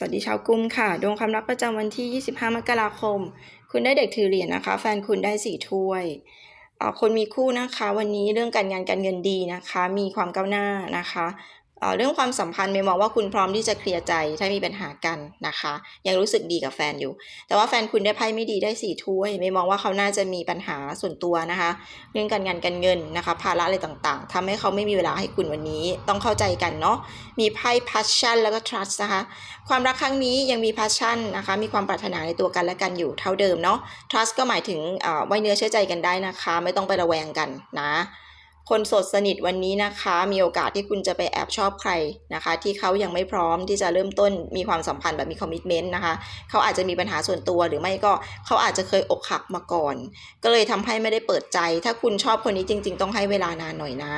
สวัสดีชาวกุมค่ะดวงความรักประจำวันที่ 25 มกราคม คุณได้เด็กถือเหรียญนะคะ แฟนคุณได้สี่ถ้วยคนมีคู่นะคะ วันนี้เรื่องการงานการเงินดีนะคะ มีความก้าวหน้านะคะ เรื่องความสัมพันธ์ไม่มองว่าคุณพร้อมที่จะเคลียร์ใจถ้ามีปัญหากันนะคะ ยังรู้สึกดีกับแฟนอยู่ แต่ว่าแฟนคุณได้ไพ่ไม่ดีได้สี่ถ้วยไม่มองว่าเขาน่าจะมีปัญหาส่วนตัวนะคะ เรื่องการงานการเงินนะคะ ภาระอะไรต่างๆทำให้เขาไม่มีเวลาให้คุณวันนี้ต้องเข้าใจกันเนาะมีไพ่ passion แล้วก็ trust นะคะ ความรักครั้งนี้ยังมี passion นะคะ มีความปรารถนาในตัวกันและกันอยู่เท่าเดิมเนาะ trust ก็หมายถึงไว้เนื้อเชื่อใจกันได้นะคะ ไม่ต้องไประแวงกันนะ คนโสดสนิทวันนี้นะคะ มีโอกาสที่คุณจะไปแอบชอบใครนะคะ ที่เขายังไม่พร้อมที่จะเริ่มต้นมีความสัมพันธ์แบบมีคอมมิชเมนต์นะคะเขาอาจจะมีปัญหาส่วนตัวหรือไม่ก็เขาอาจจะเคยอกหักมาก่อน ก็เลยทำให้ไม่ได้เปิดใจ ถ้าคุณชอบคนนี้จริง ๆ ต้องให้เวลานานหน่อยนะ